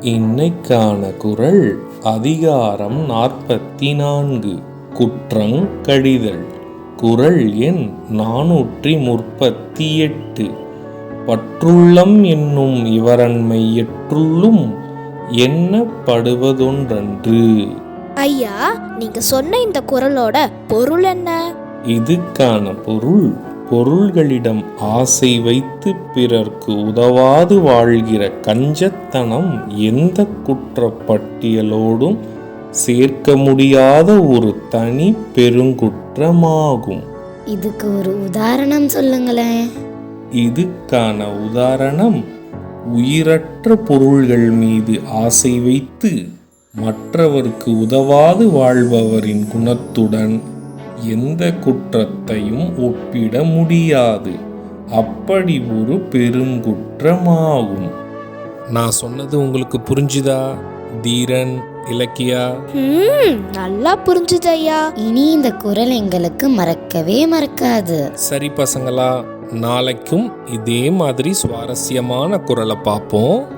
இன்னைக்கான குரல் அதிகாரம் நாற்பத்தி நான்கு குற்றங் கடிதல். குரல் எண் நானூற்றி முப்பத்தி எட்டு பற்றுள்ளம் என்னும் இவரன்மை எற்றுள்ளும் எண்ணப்படுவதொன்றன்று ஐயா நீங்க சொன்ன இந்த குரலோட பொருள் என்ன? இதுக்கான பொருள் பொருள்களிடம் ஆசை வைத்து பிறர்க்கு உதவாது வாழ்கிற கஞ்சத்தனம் எந்த குற்றப்பட்டியலோடும் சேர்க்க முடியாத ஒரு தனி பெருங்குற்றமாகும். இதுக்கு ஒரு உதாரணம் சொல்லுங்களேன். இதுக்கான உதாரணம் உயிரற்ற பொருள்கள் மீது ஆசை வைத்து மற்றவருக்கு உதவாது வாழ்பவரின் குணத்துடன் எந்த குற்றத்தையும் ஒப்பிட முடியாது. அப்படி ஒரு பெருங்குற்றமாகும். நான் சொன்னது உங்களுக்கு புரிஞ்சுதா தீரன் இலக்கியா? ம் நல்லா புரிஞ்சுது ஐயா இனி இந்த குரல் எங்களுக்கு மறக்கவே மறக்காது. சரி பசங்களா நாளைக்கும் இதே மாதிரி சுவாரஸ்யமான குரலை பார்ப்போம்.